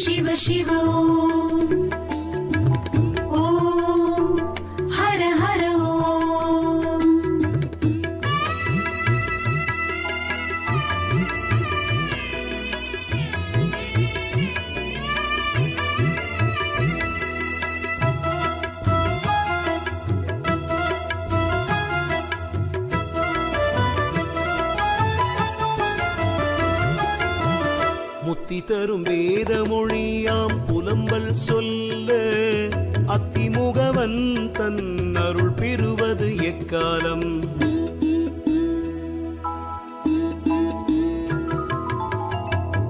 शिव शिव புத்தி தரும் வேத மொழியாம் புலம்பல் சொல்ல அத்திமுகவன் தன் அருள் பெறுவது எக்காலம்?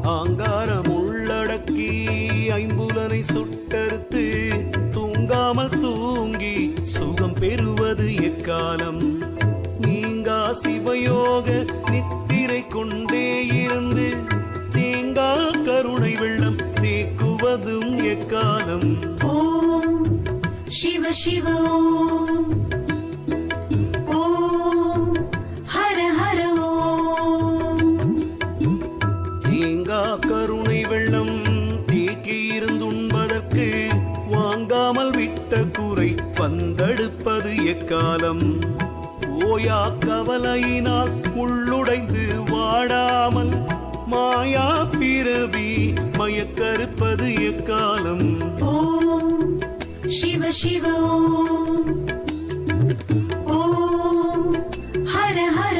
ஆங்காரம் உள்ளடக்கி ஐம்புலனை சுட்டறுத்து தூங்காமல் தூங்கி சுகம் பெறுவது எக்காலம்? நீங்கா சிவயோக நித்திரை கொண்டு அதுவும் எக்காலம். ஓம் சிவ சிவ ஓம் ஹர ஹர தீங்கா கருணை வெள்ளம் தேக்கி இருந்துண்பதற்கு வாங்காமல் விட்ட கூரை பந்தெடுப்பது எக்காலம். ஓயா கவலையினால் உள்ளுடைந்து வாடாமல் எக்கறுப்பது எக்காலம்? ஓம் சிவ சிவ. ஓம் ஹர ஹர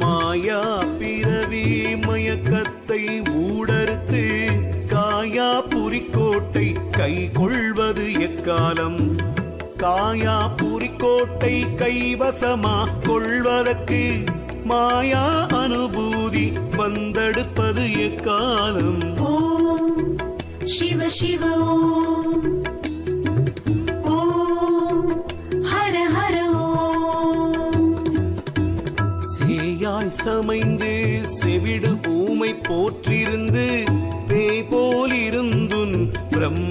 மாயா பிறவி மயக்கத்தை ஊடறுத்து காயா புரிக்கோட்டை கை கொள்வது எக்காலம்? காயா புரிக்கோட்டை கைவசமா கொள்வதற்கு மாயா அனுபவம் शिव। சமைந்து செவிடு பூமை போற்றிருந்து பேய் போலிருந்துன் பிரம்மை